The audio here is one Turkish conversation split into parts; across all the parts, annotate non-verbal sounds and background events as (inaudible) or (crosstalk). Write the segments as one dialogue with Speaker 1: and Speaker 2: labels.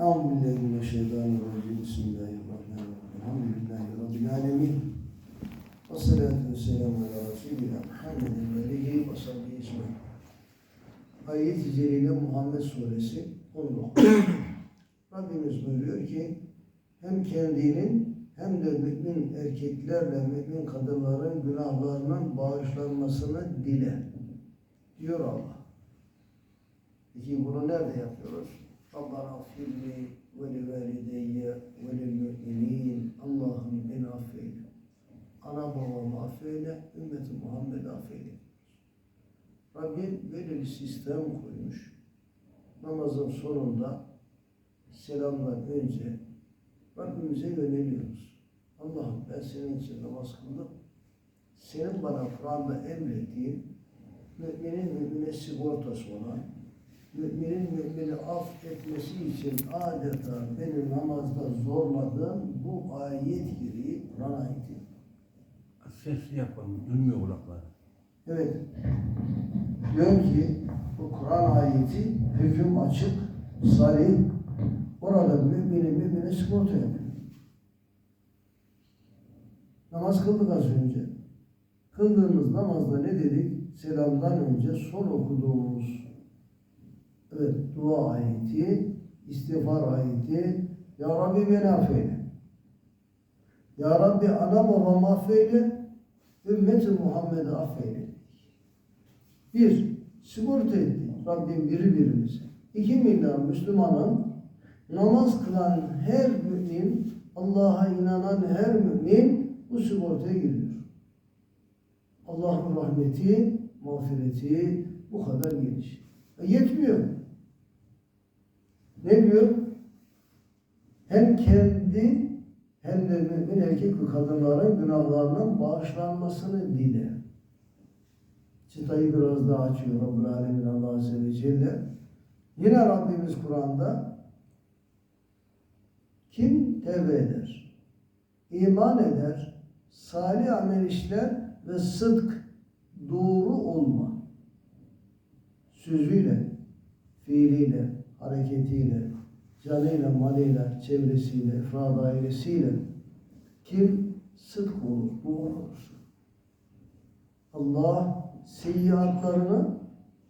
Speaker 1: Euzu billahi mineşşeytanirracim. Bismillahirrahmanirrahim. Elhamdülillahi rabbil alamin. Ve salatu vesselamu ala Resulina Muhammedin ve alihi ve sahbihi ecmaîn. Ayet-i Celile Muhammed Suresi 19. (coughs) Rabbimiz buyuruyor ki hem kendinin hem de mümin erkeklerle mümin kadınların günahlarının bağışlanmasını dile diyor Allah. Peki bunu nerede yapıyoruz? Rabbana affirli ve li valideyye ve lil müminin Allah'ım beni affeyle. Ana babamı affeyle, ümmeti Muhammed'i affeyle. Rabbim böyle bir sistem koymuş. Namazın sonunda selamdan önce Rabbimize yöneliyoruz. Allah'ım ben senin için namaz kıldım. Senin bana Kur'an'da emrettiğin müminin mümine sigortası olan, müminin mümini affetmesi için adeta beni namazda zorladığın bu ayet gibi Kur'an ayeti.
Speaker 2: Sesli yapalım, duymuyor kulaklar.
Speaker 1: Evet. Diyor ki bu Kur'an ayeti hüküm açık, sarih. Orada mümini mümine sigorta yapıyor. Namaz kıldık az önce. Kıldığımız namazda ne dedik? Selamdan önce son okuduğumuz evet dua ayeti, istiğfar ayeti Ya Rabbi beni affeyle. Ya Rabbi ana babamı affeyle, ümmeti Muhammed'i affeyle. Bir, sigorta etti Rabbim biri birimize. İki milyar Müslümanın namaz kılan her mümin, Allah'a inanan her mümin bu sigortaya giriyor. Allah'ın rahmeti, mağfireti bu kadar geniş. E yetmiyor. Ne diyor? Hem kendi hem de mümin erkek ve kadınların günahlarının bağışlanmasını dile. Çıtayı biraz daha açıyor Rabbul Alemin Allah Azze ve Celle. Yine Rabbimiz Kur'an'da kim tevbe eder, iman eder, salih amel işler ve sıdk, doğru olma, sözüyle, fiiliyle, hareketiyle, canıyla, malıyla, çevresiyle, efrad ailesiyle kim sıdk olur, bu olur. Allah seyyiatlarını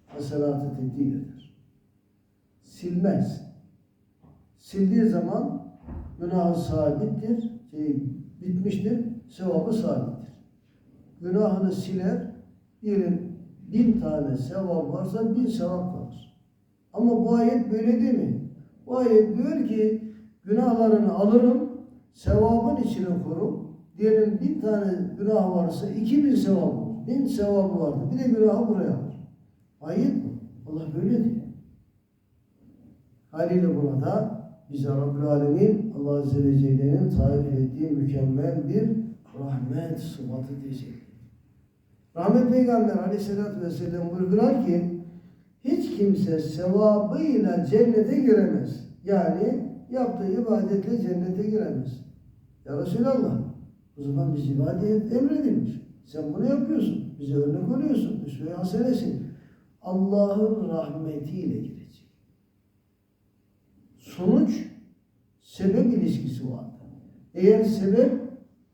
Speaker 1: hasenatı tebdil eder. Silmez. Sildiği zaman günahı sabittir, şey, bitmiştir, sevabı sabittir. Günahını siler, diyelim bin tane sevap varsa bin sevap kalır. Ama bu ayet böyle değil mi? Bu ayet diyor ki günahlarını alırım, sevabın içine korum. Diyelim bin tane günah varsa iki bin sevap olur. Bin sevabı vardı. Bir de günahı buraya alır. Ayet mi? Allah böyle diyor. Haliyle burada bize Rabbül Alemin Allah Azze ve Celle'nin tarif ettiği mükemmel bir rahmet sıfatı teşekkür Rahmet Peygamber Aleyhisselatü Vesselam buyurdular ki kimse sevabıyla cennete giremez. Yani yaptığı ibadetle cennete giremez. Ya Resulallah o zaman biz ibadet emredilmiş. Sen bunu yapıyorsun. Bize örnek oluyorsun. Üsve-i hasenesin. Allah'ın rahmetiyle girecek. Sonuç sebep ilişkisi vardır. Eğer sebep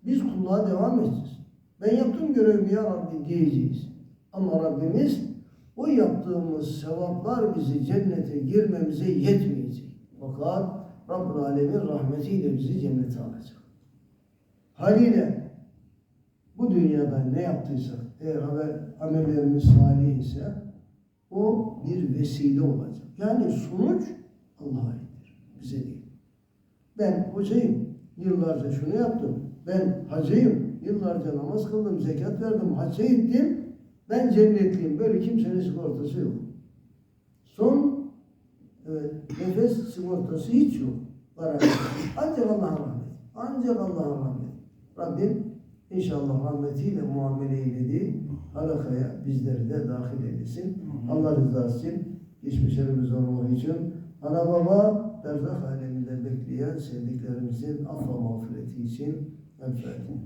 Speaker 1: biz kulluğa devam edeceğiz. Ben yaptım görevimi ya Rabbi diyeceğiz. Ama Rabbimiz o yaptığımız sevaplar bizi cennete girmemize yetmeyecek. Fakat Rabbul Alemin rahmetiyle bizi cennete alacak. Haliyle bu dünyada ne yaptıysak eğer amellerimiz salih ise o bir vesile olacak. Yani sonuç Allah'a aittir. Bize değil. Ben hocayım. Yıllarca şunu yaptım. Ben hacıyım. Yıllarca namaz kıldım, zekat verdim, hacca gittim. Ben cennetliyim. Böyle kimsenin sigortası yok. Son evet, nefes sigortası hiç yok. Var Ancak Allah'ın rahmeti. Ancak Allah'ın rahmeti. Rabbim inşallah rahmetiyle muamele eylediği halakaya bizleri de dahil eylesin. Allah rızası için, geçmişlerimiz olmak için, ana baba berzah aleminde bekleyen sevdiklerimizin affa mağfireti için El Fatiha.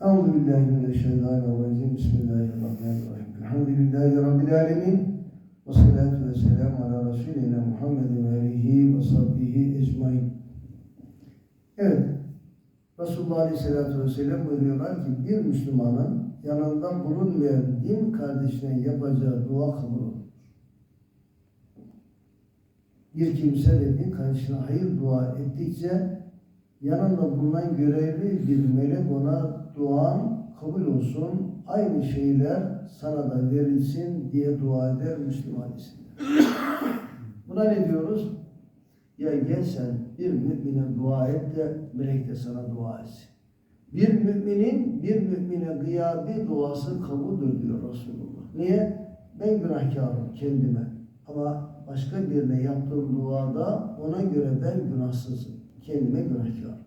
Speaker 1: Euzu billahi mineşşeytanirracim. Bismillahirrahmanirrahim. Elhamdülillahi rabbil alamin. Ve salatu ve selamu ala Resulina Muhammedin ve alihi ve sahbihi ecmain. Evet, Resulullah Aleyhisselatü Vesselam buyuruyorlar ki bir Müslümanın yanında bulunmayan din kardeşine yapacağı dua kabul olur. Bir kimse de din kardeşine hayır dua ettikçe yanında bulunan görevli bir melek ona duan kabul olsun, aynı şeyler sana da verilsin diye dua eder Müslüman. Buna ne diyoruz? Ya gel sen bir mümine dua et de melek de sana dua etsin. Bir müminin bir mümine gıyabi duası kabuldür diyor Resulullah. Niye? Ben günahkarım kendime. Ama başka birine yaptığım duada ona göre ben günahsızım. Kendime günahkarım.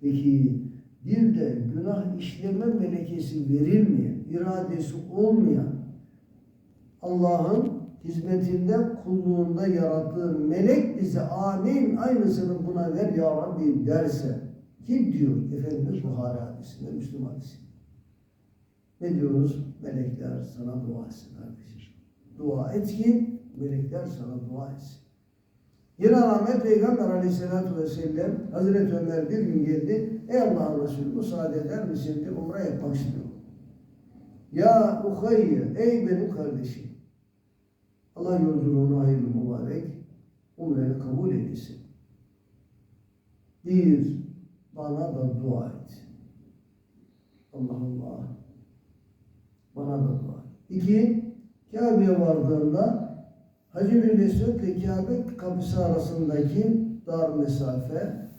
Speaker 1: Peki bir de günah işleme melekesi verilmeyen, iradesi olmayan Allah'ın hizmetinde, kulluğunda yarattığı melek bize amin aynısını buna ver ya Rabbi derse kim diyor Efendimiz Buhari hadisinde, Müslüm hadisinde. Ne diyoruz? Melekler sana dua etsin kardeşim. Dua et ki melekler sana dua etsin. Yine rahmet Peygamber aleyhissalatü vesselam Hazreti Ömer bir gün geldi. Ey Allah'ın Resulü müsaade eder misin? Bir umre yapmak istiyorum. Ya Uhayye, ey benim kardeşim. Allah yolculuğunu hayırlı mübarek, umreni kabul eylesin. Bir, bana da dua et. Allah Allah. Bana da dua et. İki, Kabe'ye vardığında Hacı Esved ile Kabe kapısı arasındaki dar mesafe